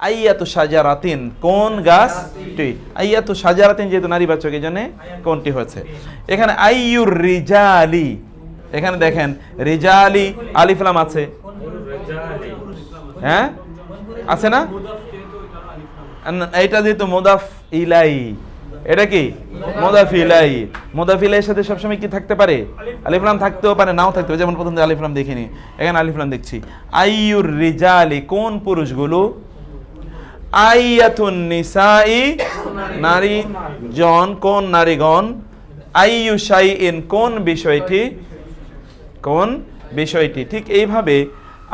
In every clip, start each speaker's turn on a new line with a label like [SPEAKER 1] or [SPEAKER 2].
[SPEAKER 1] আইয়াতু সাজারাতিন কোন গাছটি আইয়াতু সাজারাতিন যেহেতু নারীবাচক এই জন্য কোনটি হয়েছে? এখানে আইয়ুর রিজালি। এখানে দেখেন, রিজালি আলিফলাম আছে। হ্যাঁ? আছে না? এইটা যেহেতু মোদাফ ইলাই। এটা কি? মোদাফ ইলাই। মোদাফ ইলাইয়ের সাথে সবসময় কি থাকতে পারে? আলিফলাম থাকতেও পারে, নাও থাকতে পারে। যেমন প্রথম আলিফলাম দেখিনি। এখানে আলিফলাম দেখছি। আইয়ুর রিজালি, কোন পুরুষগুলো? আইয়াতুন নিসাই নারী জন, কোন নারীগণ? আইয়ু শাইইন, কোন বিষয়টি? কোন বিষয়টি? ঠিক এইভাবে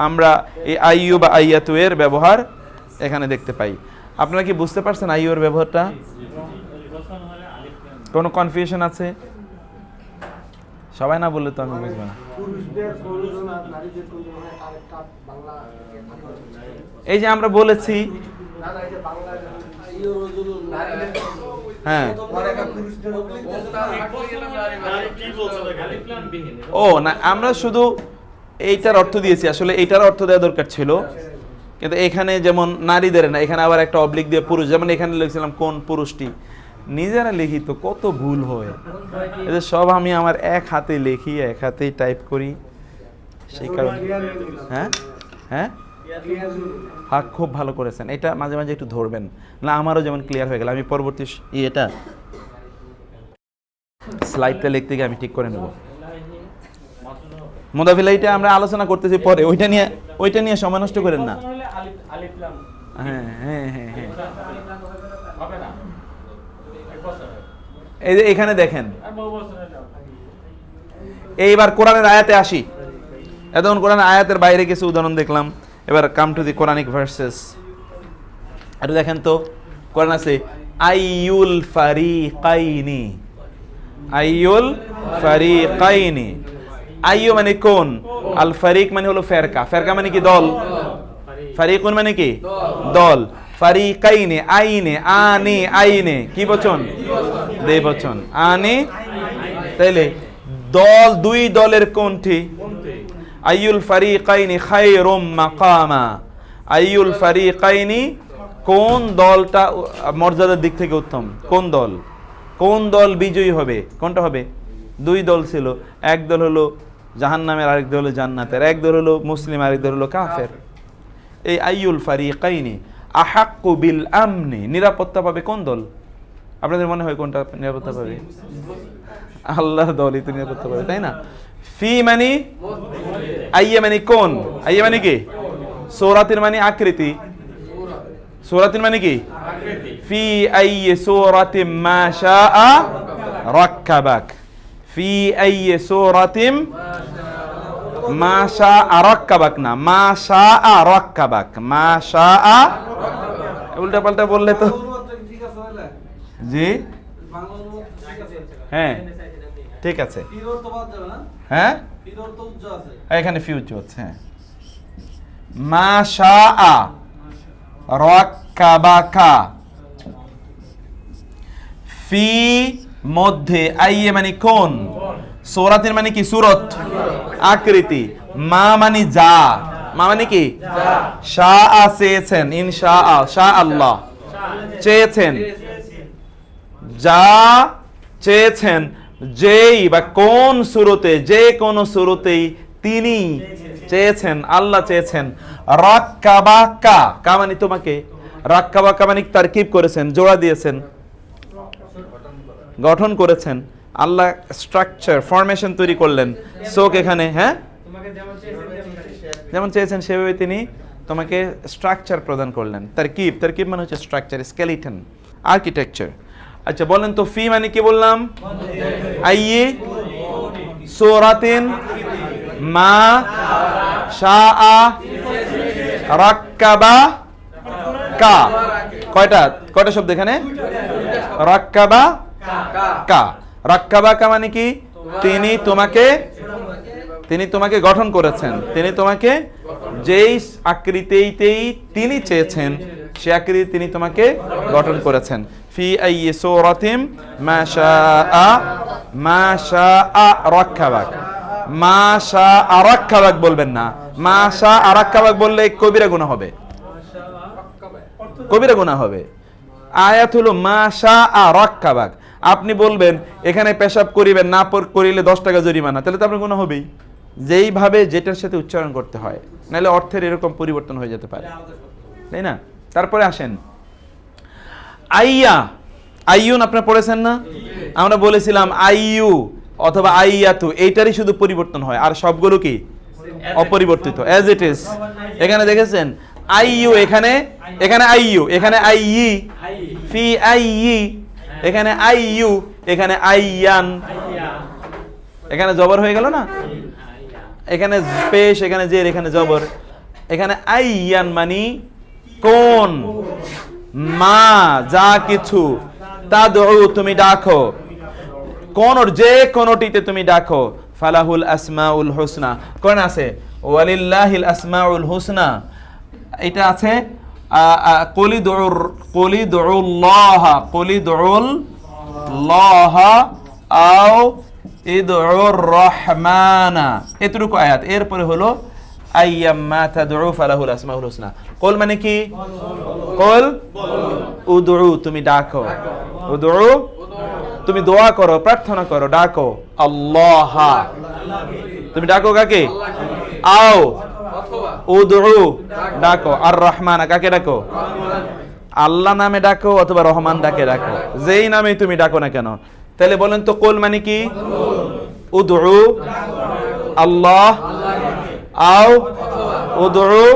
[SPEAKER 1] আমরা এই আইয়ু বা আইয়াতু এর ব্যবহার এখানে দেখতে পাই। আপনারা কি বুঝতে পারছেন আইয়ুর ব্যবহারটা? কোনো কনফিউশন আছে? সবাই না বললে তো আমি বুঝব না। এই যে আমরা বলেছি হ্যাঁ। ও, না, আমরা শুধু এইটার অর্থ দিয়েছি। আসলে এইটার অর্থ দেওয়া দরকার ছিল। কিন্তু এখানে যেমন নারীদের, না, এখানে আবার একটা অবলিক দিয়ে পুরুষ। যেমন এখানে লিখছিলাম কোন পুরুষটি। নিজেরা লিখি তো কত ভুল হয়। এদের সব আমি আমার এক হাতে লিখি, এক হাতেই টাইপ করি। সেই কারণে হ্যাঁ? হ্যাঁ? হ্যাঁ খুব ভালো করেছেন। এটা মাঝে মাঝে একটু ধরবেন। না, আমারও যেমন ক্লিয়ার হয়ে গেল। আমি পরবর্তী ইয়েটা স্লাইডটা লিখতে গিয়ে আমি ঠিক করে নেব। মোদাফিলাইটা আমরা আলোচনা করতেছি পরে। ওইটা নিয়ে ওইটা নিয়ে সময় নষ্ট করেন না। হ্যাঁ হ্যাঁ হ্যাঁ হ্যাঁ। এই যে এখানে দেখেন। এইবার কোরআনের আয়াতে আসি। এতক্ষণ কোরআন আয়াতের বাইরে কিছু উদাহরণ দেখলাম। এবার come to the Quranic verses একটু দেখেন তো কোরআন আছে, আইয়ুল ফারিকাইনি আইয়ুল ফারিকাইনি আইয়ু মানে কোন? আল ফারিক মানে হলো ফেরকা। ফেরকা মানে কি? দল। ফারিকুন মানে কি? দল। ফারিকাইনে, আইনে, আনে, আইনে। কি বচন? দে বচন আনে। তাইলে, দল দুই দলের কোনটি? আইয়ুল ফারিকাইনি খায়রুম মাকামা। আইয়ুল ফারিকাইনি কোন দলটা মর্যাদার দিক থেকে উত্তম? কোন দল? কোন দল বিজয়ী হবে? কোনটা হবে? দুই দল ছিল। এক দল হলো জাহান্নামের, আরেক দল হলো জান্নাতের। এক দল হলো মুসলিম, আরেক দল হলো কাফের। এই আইয়ুল ফারিকাইনি আহাক্কু বিল আমনি। নিরাপত্তা পাবে কোন দল? আপনাদের মনে হয় কোনটা নিরাপত্তা পাবে? আল্লাহর দলই তো নিরাপত্তা পাবে, তাই না? ফি মানে আইয়ে মানে কোন আইয়ে মানে কি সৌরাতের মানে আকৃতি সৌরাতের মানে কি ফি আইয়ে সৌরাতিম মা শাআ রাক্কাবাক ফি আইয়ে সৌরাতিম মা শাআ রাক্কাবাক না মা শাআ রাক্কাবাক মা শাআ উল্টা পাল্টা বললে তো জি হ্যাঁ ঠিক আছে। হ্যাঁ?
[SPEAKER 2] আছে।
[SPEAKER 1] এখানে ফিউজ হচ্ছে হ্যাঁ। মা শাআ রাক্কাবাকা। ফি মধ্যে আইয়ে মানে কোন? সৌরাতের মানে কি? সুরত। আকৃতি। মা মানে যা। মা মানে কি? শাহ চেয়েছেন ইনশা শাহ আল্লাহ চেয়েছেন। যা চেয়েছেন। যেই বা কোন সুরতে, যে কোন সুরতেই তিনি চেয়েছেন, আল্লাহ চেয়েছেন। রাক্কাবাক্কা, কা মানে তোমাকে? রাক্কাবাক্কা মানে তারকিব করেছেন, জোড়া দিয়েছেন। গঠন করেছেন। আল্লাহ স্ট্রাকচার ফরমেশন তৈরি করলেন। চোখ এখানে হ্যাঁ? যেমন চেয়েছেন, সেভাবে তিনি তোমাকে স্ট্রাকচার প্রদান করলেন। তারকিব তারকিব মানে হচ্ছে স্ট্রাকচার স্কেলিটন আর্কিটেকচার আচ্ছা বলেন তো, ফি মানে কি বললাম? আইয়ে সোরাতিন মা শাআ রাক্কাবা কা। কয়টা? কয়টা শব্দ এখানে? রাক্কাবা কা। রাক্কাবা কা মানে কি? তিনি তোমাকে তিনি তোমাকে গঠন করেছেন। তিনি তোমাকে যেই আকৃতিতেই তিনি চেয়েছেন সে আকৃতি তিনি তোমাকে গঠন করেছেন। ফি আইয়ি সূরাতিম মা শাআ মা শাআ রাক্কাবাক। মা শাআ রাক্কাবাক বলবেন না। মা শাআ রাক্কাবাক বললে কবিরা গুনাহ হবে। কবিরা গুনাহ হবে। আয়াত হলো মাশা আ রাক্কাবাক। আপনি বলবেন, এখানে পেশাব করিবেন, না করিলে দশ টাকা জরিমানা, তাহলে তো আপনার গুনাহ হবেই। যেইভাবে যেটার সাথে উচ্চারণ করতে হয়, নাহলে অর্থের এরকম পরিবর্তন হয়ে যেতে পারে। তাই না? তারপরে আসেন। আইয়া, আইয়ুন আপনারা পড়েছেন না? আমরা বলেছিলাম আইয়ু অথবা আইয়াতু, এইটারই শুধু পরিবর্তন হয়। আর সবগুলো কি? অপরিবর্তিত। অ্যাজ ইট ইজ এখানে দেখেছেন? আইয়ু এখানে এখানে আইয়ু, এখানে আইয়ি। ফি আইয়ি, এখানে আইয়ু, এখানে আইয়ান। এখানে জবর হয়ে গেল না? এখানে পেশ, এখানে জের, এখানে জবর। এখানে আইয়ান মানি কোন? মা, যা কিছু, তা তুমি ডাকো। কোন যে কোনটিতে তুমি ডাকো। ফালাহুল আসমাউল হুসনা। কোন আছে? ওয়ালিল্লাহিল আসমাউল হুসনা। এটা আছে কলি দুর কলি দুল্লাহ কলি দুল লহ আও ইদুর রহমানা। এতটুকু আয়াত। এরপরে হলো আইয়াম্মা মানে কি? কোল? তুমি ডাকো। তুমি দোয়া করো, প্রার্থনা করো, ডাকো। তুমি ডাকো কাকে? আও। ডাকো। আর রহমান, কাকে ডাকো? আল্লাহ নামে ডাকো অথবা রহমান ডাকে ডাকো। যেই নামে তুমি ডাকো না কেন? তাহলে বলেন তো কোল মানে কি? উদউ, আল্লাহ। আও উদউ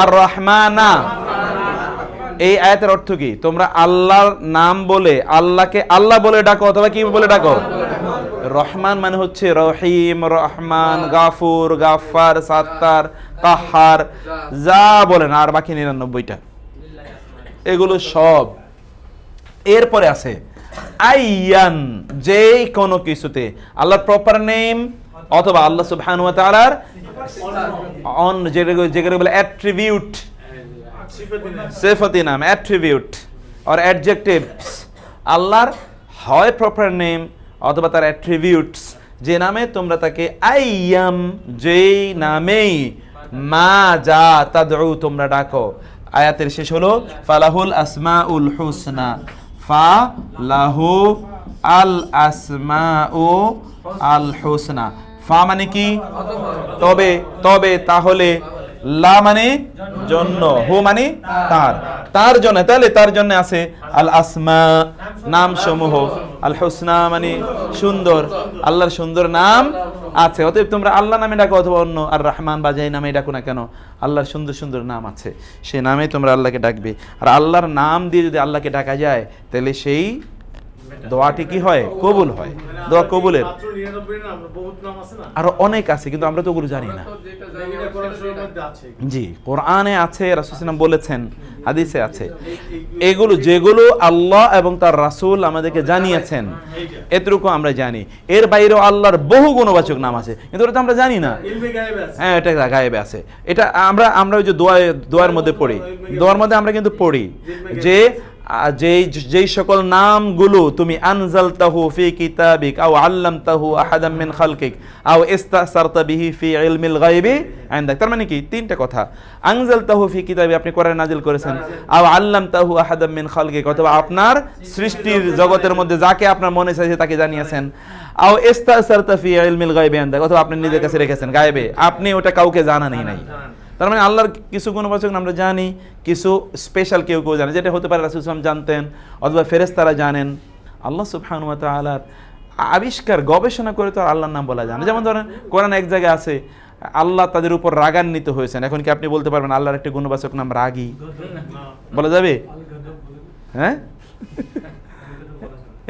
[SPEAKER 1] আর রহমানা এই আয়াতের অর্থ কি? তোমরা আল্লাহর নাম বলে, আল্লাহকে আল্লাহ বলে ডাকো অথবা কি বলে ডাকো? রহমান মানে হচ্ছে রহিম, রহমান, গাফুর গাফার সাত্তার কাহার যা বলেন, আর বাকি নিরানব্বইটা। এগুলো সব এরপরে আছে, আইয়ান, যেই কোনো কিছুতে। আল্লাহর প্রপার নেম অথবা আল্লাহ সুবহানাহু ওয়া তাআলার অন যেগুলো যেগুলো বলে অ্যাট্রিবিউট সেফতি নাম অ্যাট্রিবিউট অর অ্যাডজেক্টিভস আল্লাহর হয় প্রপার নেম অথবা তার অ্যাট্রিবিউটস যে নামে তোমরা তাকে আইয়াম, যেই নামেই মা যা তাদউ তোমরা ডাকো। আয়াতের শেষ হলো, ফালাহুল আসমাউল হুসনা। ফা লাহু আল আসমাউ আল হুসনা। ফা মানে কি? তবে তবে তাহলে লা মানে জন্য, হু মানে তার। তার জন্য, তাহলে তার জন্য আছে আল আসমা নাম সমূহ আল হুসনা মানে সুন্দর, আল্লাহর সুন্দর নাম আছে। অতএব তোমরা আল্লাহ নামে ডাকো অথবা অন্য, আর রহমান বা যেই নামে ডাকো না কেন, আল্লাহর সুন্দর সুন্দর নাম আছে। সেই নামে তোমরা আল্লাহকে ডাকবে। আর আল্লাহর নাম দিয়ে যদি আল্লাহকে ডাকা যায়, তাহলে সেই দোয়াটি কি হয়? কবুল হয়। দোয়া কবুলের
[SPEAKER 2] মাত্র 99 না আমরা বহুত নাম আছে না
[SPEAKER 1] আরও অনেক আছে, কিন্তু আমরা তো ওগুলো জানি না। জি, কোরআনে আছে রাসুলাম বলেছেন, হাদিসে আছে। এগুলো যেগুলো আল্লাহ এবং তার রাসূল আমাদেরকে জানিয়েছেন, এতটুকু আমরা জানি। এর বাইরেও আল্লাহর বহু গুণবাচক নাম আছে, কিন্তু ওটা তো আমরা জানি না। হ্যাঁ এটা গায়েবে আছে। এটা আমরা আমরা ওই যে দোয়া দোয়ার মধ্যে পড়ি। দোয়ার মধ্যে আমরা কিন্তু পড়ি যে যেই যেই সকল নামগুলো তুমি আনজালতাহু ফি কিতাবিক, আও আল্লামতাহু আহাদাম মিন খালকিক, আও ইস্তাসারতা বিহি ফি ইলমিল গায়বি ইনদাক তার মানে কি? তিনটা কথা। আনজালতাহু ফি কিতাবি আপনি কোরআন নাজিল করেছেন। আও আল্লামতাহু আহাদাম মিন খালকিক, অথবা আপনার সৃষ্টির জগতের মধ্যে যাকে আপনার মনে চাইছে তাকে জানিয়েছেন। আও ইস্তাসারতা ফি ইলমিল গায়বি ইনদাক অথবা আপনি নিজের কাছে রেখেছেন, গায়েবে। আপনি ওটা কাউকে জানানই নাই। তার মানে আল্লাহর কিছু গুণবাচক আমরা জানি, কিছু স্পেশাল কেউ কেউ জানে, যেটা হতে পারে রাসুল ইসলাম জানতেন, অথবা ফেরেস্তারা জানেন। আল্লাহ সুবহান ওয়া তাআলার আবিষ্কার, গবেষণা করে তো আল্লাহর নাম বলা যায় না। যেমন ধরেন, কোরআন এক জায়গায় আছে, আল্লাহ তাদের উপর রাগান্বিত হয়েছেন। এখন কি আপনি বলতে পারবেন আল্লাহর একটি গুণবাচক নাম রাগী? বলা যাবে? হ্যাঁ?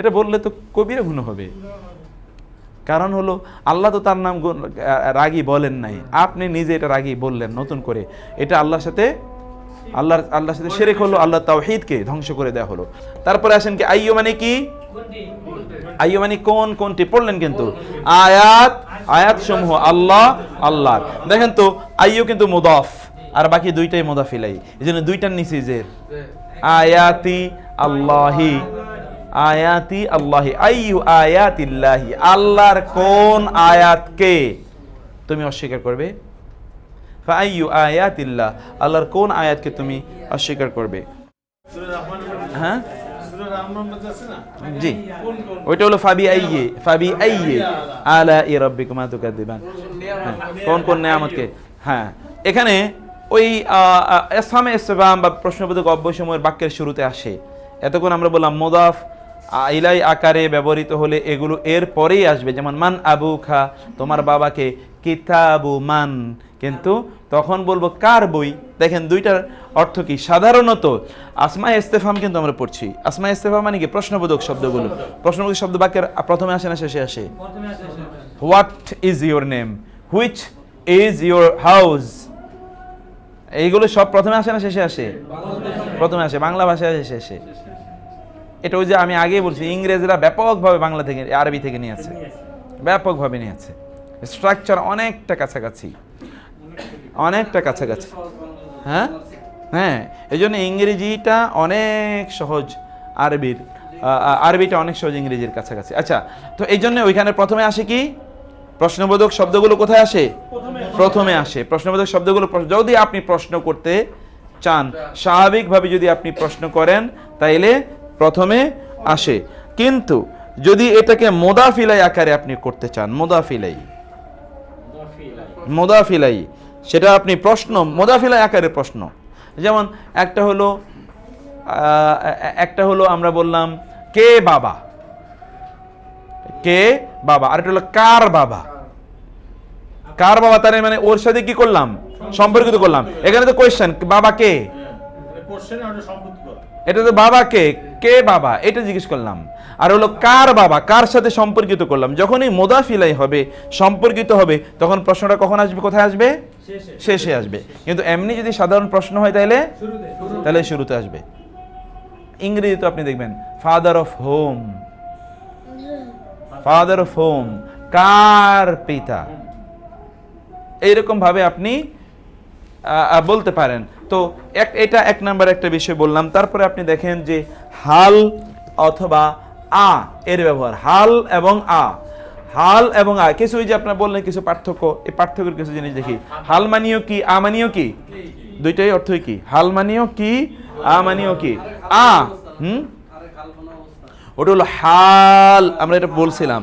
[SPEAKER 1] এটা বললে তো কবিরা গুণ হবে। কারণ হলো, আল্লাহ তো তার নাম রাগী বলেন নাই। আপনি নিজে এটা রাগী বললেন নতুন করে। এটা আল্লাহর সাথে, আল্লাহর আল্লাহর সাথে সেরেক হলো আল্লাহ তাওহীদকে ধ্বংস করে দেওয়া হলো। তারপরে আসেন কি আইয়ো মানে কি? আইয়ো মানে কোন, কোনটি? পড়লেন কিন্তু। আয়াত আয়াত সমূহ আল্লাহ আল্লাহ দেখেন তো, আইয়ো কিন্তু মুদাফ, আর বাকি দুইটাই মুদাফিলাই। এই জন্য দুইটার নিচে যে, আয়াতি আল্লাহি। আয়াতি আল্লাহি আইয়ু আয়াতিল্লাহি। আল্লাহর কোন আয়াতকে তুমি অস্বীকার করবে? ফাইয়ু আয়াতিল্লাহ আল্লাহর কোন আয়াতকে তুমি অস্বীকার করবে? হ্যাঁ? জি। ওইটা হলো ফাবি আইয়ে ফাবি আইয়ে আলা ই রাব্বিকুমা তুকাদ্দিবান। হ্যাঁ, কোন কোন নেয়ামতকে? হ্যাঁ। এখানে ওই ইসলামে ইসলাম বা প্রশ্নবোধক অব্যয়সমূহের বাক্যের শুরুতে আসে। এতক্ষণ আমরা বললাম মোদাফ আ- ইলাই আকারে ব্যবহৃত হলে এগুলো এর পরেই আসবে। যেমন, মান আবু খা তোমার বাবাকে, কিতাবু মান কিন্তু তখন বলব, কার বই? দেখেন, দুইটার অর্থ কি? সাধারণত, আসমা ইস্তেফাম কিন্তু আমরা পড়ছি। আসমা ইস্তেফাম মানে কি? প্রশ্নবোধক শব্দগুলো। প্রশ্নবোধক শব্দ বাক্যের প্রথমে আসে না, শেষে আসে? What is your name which is your house এইগুলো সব প্রথমে আসে না, শেষে আসে? প্রথমে আসে। বাংলা ভাষায় আসে, শেষে এটা ওই যে আমি আগেই বলছি, ইংরেজরা ব্যাপকভাবে বাংলা থেকে, আরবি থেকে নিয়েছে ব্যাপকভাবে নিয়েছে স্ট্রাকচার অনেকটা কাছাকাছি। অনেকটা কাছাকাছি। হ্যাঁ? হ্যাঁ এই জন্য ইংরেজিটা অনেক সহজ, আরবির আরবিটা অনেক সহজ ইংরেজির কাছাকাছি। আচ্ছা তো এই জন্য ওইখানে প্রথমে আসে কি? প্রশ্নবোধক শব্দগুলো কোথায় আসে? প্রথমে আসে। প্রশ্নবোধক শব্দগুলো যদি আপনি প্রশ্ন করতে চান, স্বাভাবিকভাবে যদি আপনি প্রশ্ন করেন, তাইলে প্রথমে আসে। কিন্তু যদি এটাকে মোদাফিলাই আকারে আপনি করতে চান, মোদাফিলাই। মোদাফিলাই, সেটা আপনি প্রশ্ন, মোদাফিলাই আকারে প্রশ্ন। যেমন একটা হলো একটা হলো আমরা বললাম, কে বাবা? কে বাবা? আর একটা হলো কার বাবা? কার বাবা? তার মানে ওর সাথে কি করলাম? সম্পর্কিত করলাম। এখানে তো কোয়েশ্চেন বাবা কে? এটা তো বাবা কে কে বাবা? এটা জিজ্ঞেস করলাম। আর হলো কার বাবা? কার সাথে সম্পর্কিত করলাম? যখনই মোদাফিলাই হবে সম্পর্কিত হবে তখন প্রশ্নটা কখন আসবে কোথায় আসবে? শেষে। আসবে। কিন্তু এমনি যদি সাধারণ প্রশ্ন হয় তাহলে? তাহলে শুরুতে আসবে। ইংরেজিতে আপনি দেখবেন father of home father of home কার পিতা? এইরকম ভাবে আপনি বলতে পারেন। তো এক এটা এক নাম্বার একটা বিষয় বললাম। তারপরে আপনি দেখেন যে হাল অথবা আ এর ব্যবহার। হাল এবং আ। হাল এবং আ। কিছু ওই যে আপনার বললেন কিছু পার্থক্য। এই পার্থক্যের কিছু জিনিস দেখি। হাল মানিও কি আ মানিও কি? দুইটাই অর্থই কি? হাল মানিও কি আ মানিও কি? আ হুম? ওটা হলো হাল। আমরা এটা বলছিলাম।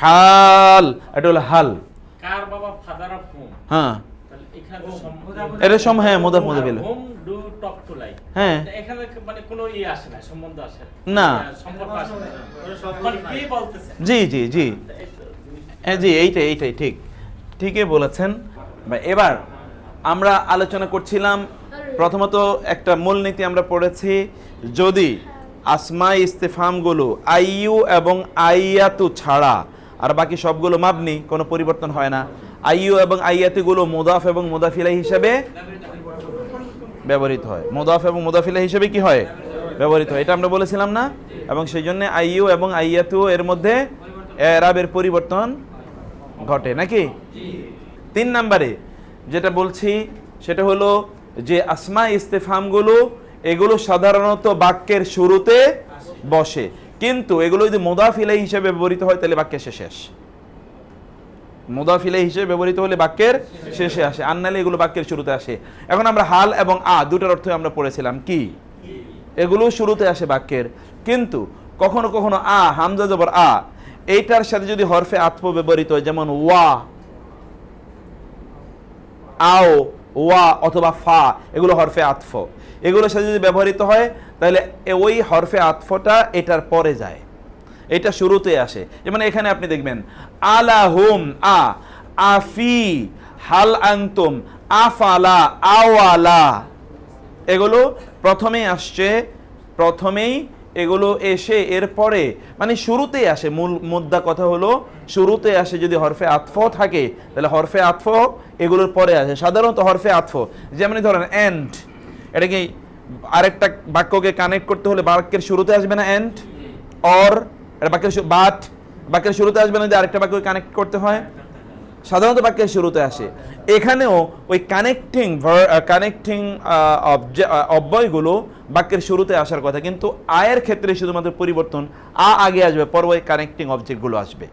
[SPEAKER 1] হাল। এটা হলো হাল।
[SPEAKER 3] কার বাবা ফাদার অফ হোম
[SPEAKER 1] হ্যাঁ। এটা সম হ্যাঁ মোদাফ মোদাফ এলো
[SPEAKER 3] home do talk to like.
[SPEAKER 1] হ্যাঁ।
[SPEAKER 3] এখানে মানে কোনো ইয়ে আসে না সম্বন্ধ আসে
[SPEAKER 1] না।
[SPEAKER 3] সম্পর্ক আসে না। মানে কে
[SPEAKER 1] জি জি জি। হ্যাঁ জি এইটাই এইটাই ঠিক। ঠিকই বলেছেন। এবার আমরা আলোচনা করছিলাম প্রথমত একটা মূলনীতি আমরা পড়েছি যদি আসমা ইস্তেফামগুলো আইইউ এবং আইয়াতু ছাড়া আর বাকি সবগুলো মাবনি কোনো পরিবর্তন হয় না। আইইউ এবং আইয়াতুগুলো মুদাফ এবং মুদাফিলাই হিসাবে ব্যবহৃত হয়। মোদাফ এবং মোদাফিলা হিসেবে কি হয়? ব্যবহৃত হয়। এটা আমরা বলেছিলাম না? এবং সেই জন্য আইইউ এবং আইয়াতু এর মধ্যে এরাবের পরিবর্তন ঘটে, নাকি? তিন নম্বরে যেটা বলছি, সেটা হলো যে আসমা ইস্তেফামগুলো, এগুলো সাধারণত বাক্যের শুরুতে বসে। কিন্তু এগুলো যদি মোদাফিলাই হিসেবে ব্যবহৃত হয়, তাহলে বাক্যের শেষে। মোদাফিলে হিসেবে ব্যবহৃত হলে বাক্যের শেষে আসে, আর নাহলে এগুলো বাক্যের শুরুতে আসে। এখন আমরা হাল এবং আ দুটার অর্থ আমরা পড়েছিলাম কি? এগুলো শুরুতে আসে বাক্যের। কিন্তু কখনো কখনো আ, হামজা জবর আ, এইটার সাথে যদি হরফে আত্ম ব্যবহৃত হয়, যেমন ওয়া, আও, ওয়া অথবা ফা, এগুলো হরফে আতফ। এগুলোর সাথে যদি ব্যবহৃত হয়, তাহলে ওই হরফে আতফটা এটার পরে যায়। এটা শুরুতে আসে। যেমন এখানে আপনি দেখবেন আলা হুম আ, আফি, হাল আংতুম আফালা, আওয়ালা। এগুলো প্রথমেই আসছে, প্রথমেই এগুলো এসে এরপরে মানে শুরুতেই আসে। মূল মুদ্রা কথা হলো, শুরুতে আসে যদি হরফে আতফ থাকে, তাহলে হরফে আতফ এগুলোর পরে আসে। সাধারণত হরফে আতফ। যেমন ধরেন, এন্ড এটা কি আরেকটা বাক্যকে কানেক্ট করতে হলে বাক্যের শুরুতে আসবে না, এন্ড অর এটা বাক্যের বাট বাক্যের শুরুতে আসবে না যদি আরেকটা বাক্যকে কানেক্ট করতে হয়? সাধারণত বাক্যের শুরুতে আসে। এখানেও ওই কানেক্টিং কানেক্টিং অব্যয়গুলো বাক্যের শুরুতে আসার কথা। কিন্তু আয়ের ক্ষেত্রে শুধুমাত্র পরিবর্তন, আ আগে আসবে, পর ওই কানেক্টিং অবজেক্টগুলো আসবে।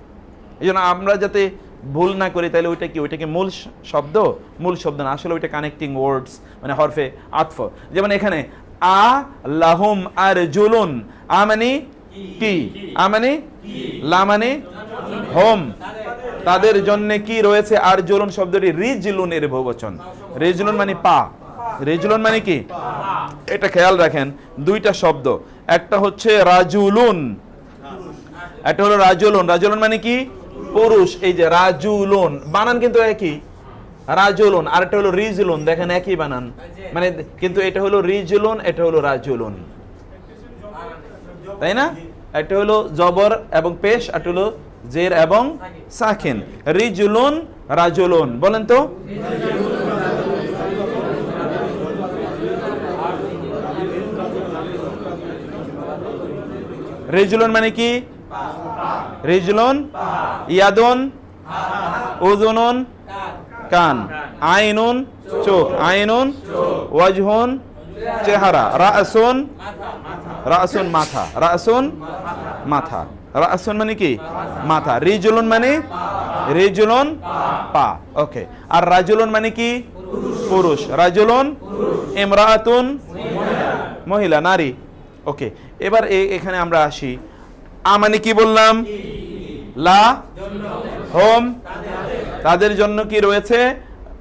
[SPEAKER 1] এই জন্য আমরা যাতে ভুল না করি, তাহলে ওইটা কি, ওইটাকে মূল শব্দ? মূল শব্দ না, আসলে ওইটা কানেক্টিং ওয়ার্ডস মানে হরফে আতফ। যেমন এখানে, আ লাহুম আর জুলুন আ মানে কি? আ মানে লা মানে হোম। তাদের জন্য কি রয়েছে আর জুলুন শব্দটি? রিজলুনের বহুবচন। রিজলুন মানে পা। রিজলুন মানে কি? এটা খেয়াল রাখেন, দুইটা শব্দ। একটা হচ্ছে রাজুলুন। একটা হলো রাজুলুন। রাজুলুন মানে কি? পুরুষ। এই যে রাজুলুন। বানান কিন্তু একই। রাজুলুন। আর একটা হলো রিজলুন। দেখেন একই বানান। মানে কিন্তু এটা হলো রিজলুন, এটা হলো রাজুলুন। তাই না? একটা হলো জবর এবং পেশ একটা হলো জের এবং সাকিন। রিজুলুন, রাজুলুন, বলেন তো। রিজুলুন মানে কি? রিজলুন, ইয়াদুন উজুনুন কান। আইনুন, চোখ। আইনুন, ওয়াজহুন, চেহারা। রাসুন রাসুন মাথা। রাসুন মাথা। রাসুন মানে কি? মাথা। রিজুলুন মানে? রিজুলুন পা। ওকে। আর রাজুলুন মানে কি? পুরুষ। রাজুলুন ইমরাতুন মহিলা, নারী। ওকে। এবার এখানে আমরা আসি। আ মানে কি বললাম? লা হোম। তাদের জন্য কি রয়েছে?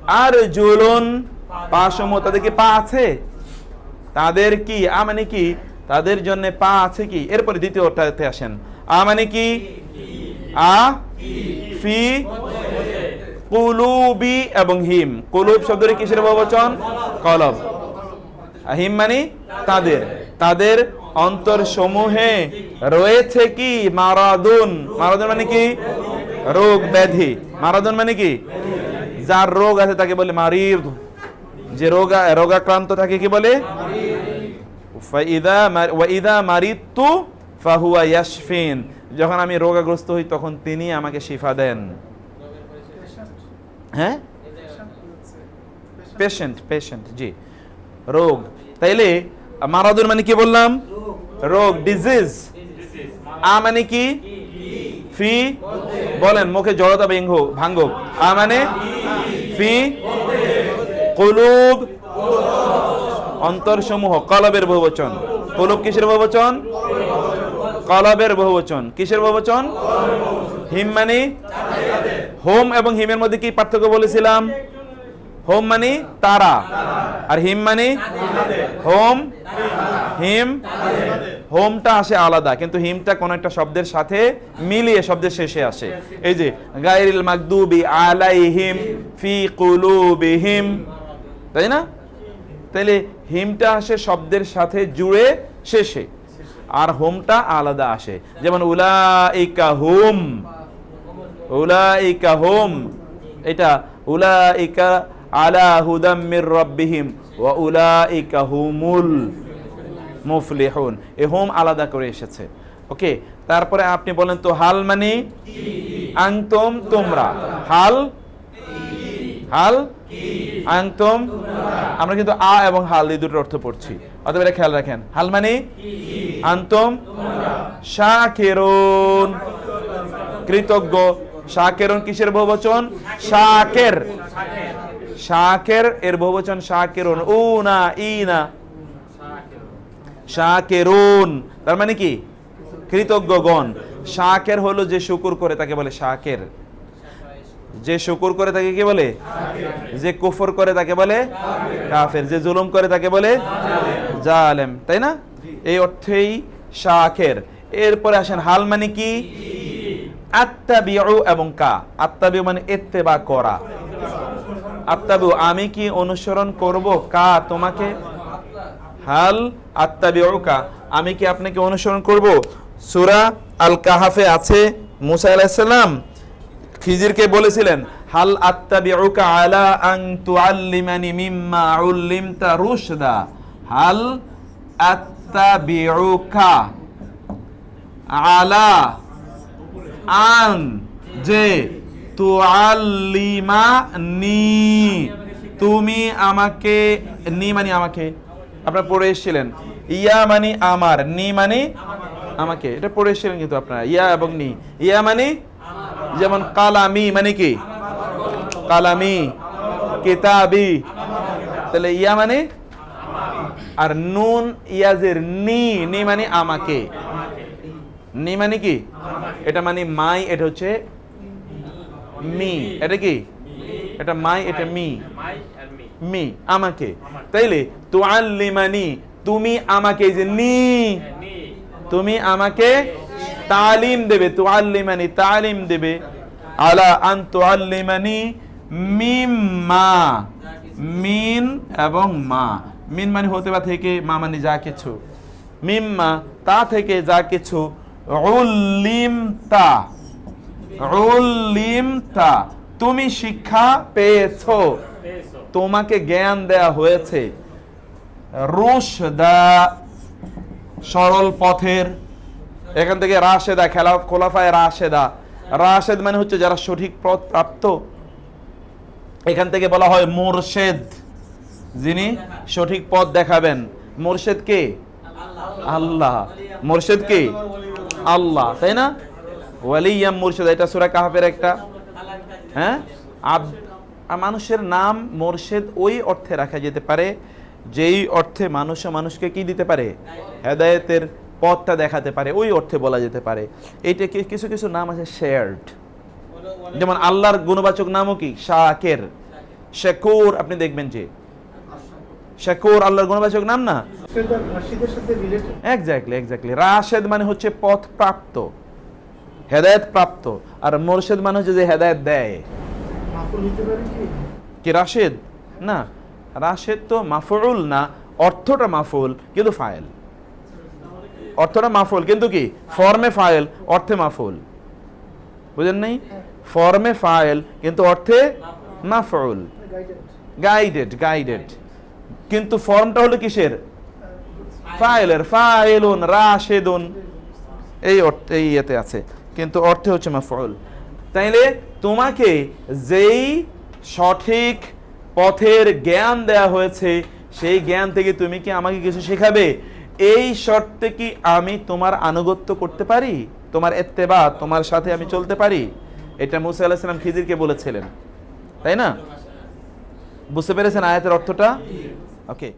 [SPEAKER 1] আর জুলুন পা সমূহ তাদের কি পা আছে? তাদের কি? আ মানে কি? তাদের জন্য পা আছে কি? এরপরে দ্বিতীয়টাতে আসেন। আ মানে কি? আ? ফি? কুলুবি এবং হিম। কুলুব শব্দটি কিসের বহুবচন? কলব। হিম মানে তাদের। তাদের অন্তর সমূহে রয়েছে কি? মারাদুন। মারাদুন মানে কি? রোগ ব্যাধি। মারাদুন মানে কি? যার রোগ আছে তাকে বলে মারিদ। যে রোগা রোগাক্রান্ত থাকে কি বলে? যখন আমি রোগাগ্রস্ত হই, তখন তিনি আমাকে শিফা দেন। হ্যাঁ? পেশেন্ট পেশেন্ট জি। রোগ। তাইলে, মারাদুর মানে কি বললাম? রোগ ডিজিজ আ মানে কি? ফি। বলেন, মুখে জড়তা ভেঙ্গ ভাঙ্গ। আ মানে? ফি। কুলুব। অন্তর সমূহ কলবের বহুবচন কুলুব কিসের বহুবচন কলবের বহুবচন কিসের বহুবচন হিম মানে? হোম এবং হিমের মধ্যে কি পার্থক্য বলেছিলাম? হোম মানে তারা। আর হিম মানে? হোম, হিম, হোমটা আসে আলাদা, কিন্তু হিমটা কোন একটা শব্দের সাথে মিলিয়ে শব্দের শেষে আসে। এই যে, গায়রিল মাকদুবি আলাইহিম ফি কুলুবিহিম। তাই না? তাইলে হিমটা আসে শব্দের সাথে জুড়ে শেষে, আর হোমটা আলাদা আসে। যেমন উলাইকা হুম উলাইকা হুম, এটা উলাইকা আলা হুদাম মির রাব্বিহিম ওয়া উলাইকা হুমুল মুফলিহুন। এ হোম আলাদা করে এসেছে। ওকে, তারপরে আপনি বলেন তো, হাল মানে? আংতম তোমরা। হাল হাল? আংতম আমরা কিন্তু আ এবং হাল এই দুটোর অর্থ পড়ছি। অতএব এটা খেয়াল রাখেন। হাল মানে আন্তম? শাকেরুন। কৃতজ্ঞ। শাকেরুন কিসের বহুবচন? শাকের। শাকের এর বহুবচন না ই না শাকেরুন। তার মানে কি? কৃতজ্ঞগণ। শাকের হলো যে শুকুর করে, তাকে বলে শাকের। যে শুকুর করে তাকে কি বলে? যে কুফর করে তাকে বলে? কাফের। যে জুলুম করে তাকে বলে? জালেম। তাই না? এই অর্থেই শাকের। এরপরে আসেন, হাল মানে কি? আত্তাবিউ এবং কা। আত্তাবিউ মানে ইত্তেবা করা। আত্তাবিউ, আমি কি অনুসরণ করব কা তোমাকে? হাল আত্তাবিউকা আমি কি আপনাকে অনুসরণ করব? সুরা আল কাহাফে আছে মুসা আলাইহিস সালাম। খিজিরকে বলেছিলেন, হাল আলা মিম্মা রুশদা? হাল আলা আন, যে তুমি আমাকে নি মানে আমাকে। আপনারা পড়ে এসেছিলেন। ইয়া মানে আমার, নি মানে আমাকে। এটা পড়ে এসেছিলেন কিন্তু আপনারা। ইয়া এবং নি। ইয়া মানে যেমন কালামি মানে কি? কালামি, কেতাবি। তাহলে ইয়া মানে? আর নুন, ইয়াজের নি নি মানে আমাকে। নি মানে কি? এটা মানে মাই, এটা হচ্ছে মি। এটা কি? এটা মাই, এটা মি।
[SPEAKER 3] মি,
[SPEAKER 1] আমাকে। তাইলে তুআল্লিমানি, তুমি আমাকে যে নি, তুমি আমাকে তালিম দেবে তুআল্লিমানি তালিম দেবে। আলা আন তুআল্লিমানি মিম্মা। মিন এবং মা। মিন মানে হতে বা থেকে মা মানে যা কিছু। মিম্মা তা থেকে যা কিছু। উল্লিমতা। উল্লিমতা। তুমি শিক্ষা পেয়েছ।
[SPEAKER 3] পেয়েছ।
[SPEAKER 1] তোমাকে জ্ঞান দেয়া হয়েছে। রুশদা। সরল পথের এখান থেকে রাশেদা, খেলা খোলাফায় রাশেদা। রাশেদ মানে হচ্ছে যারা সঠিক পথ প্রাপ্ত। এখান থেকে বলা হয় মোরশেদ। যিনি সঠিক পথ দেখাবেন। মোরশেদ কে? আল্লাহ। মোরশেদ কে? আল্লাহ। তাই না? ওয়ালিয়াম মুর্শেদ। এটা সুরা কাহাফের একটা হ্যাঁ? আব- মানুষের নাম মোরশেদ ওই অর্থে রাখা যেতে পারে, যেই অর্থে মানুষ মানুষকে কি দিতে পারে? হেদায়েতের পথটা দেখাতে পারে, ওই অর্থে বলা যেতে পারে। এইটা কিছু কিছু নাম আছে শেয়ার্ড যেমন আল্লাহর গুণবাচক নামও কি? শাকের। শেকুর, আপনি দেখবেন যে। শেকুর আল্লাহর গুণবাচক নাম না? এক্স্যাক্টলি এক্স্যাক্টলি রাশেদ মানে হচ্ছে পথ প্রাপ্ত হেদায়েত প্রাপ্ত। আর মোরশেদ মানে হচ্ছে যে হেদায়েত দেয়।
[SPEAKER 2] কি,
[SPEAKER 1] রাশেদ? না। রাশেদ তো মাফুল না, অর্থটা মাফুল কিন্তু ফাইল। অর্থটা মাফুল, কিন্তু কি? ফর্মে ফাইল, অর্থে মাফুল। বুঝেন নাই? ফর্মে ফাইল, কিন্তু অর্থে মাফুল। গাইডেড গাইডেড কিন্তু ফর্মটা হলো কিসের? ফাইলের, ফাইলুন, রাশেদুন। এই অর্থে, এই ইয়েতে আছে। কিন্তু অর্থে হচ্ছে মাফউল তাইলে তোমাকে যেই সঠিক পথের জ্ঞান দেয়া হয়েছে, সেই জ্ঞান থেকে তুমি কি আমাকে কিছু শেখাবে? এই শর্তে কি আমি তোমার আনুগত্য করতে পারি? তোমার এত্তেবা তোমার সাথে আমি চলতে পারি? এটা মুসা আলাহিসাম সাল্লাম খিজিরকে বলেছিলেন। তাই না? বুঝতে পেরেছেন আয়াতের অর্থটা? ওকে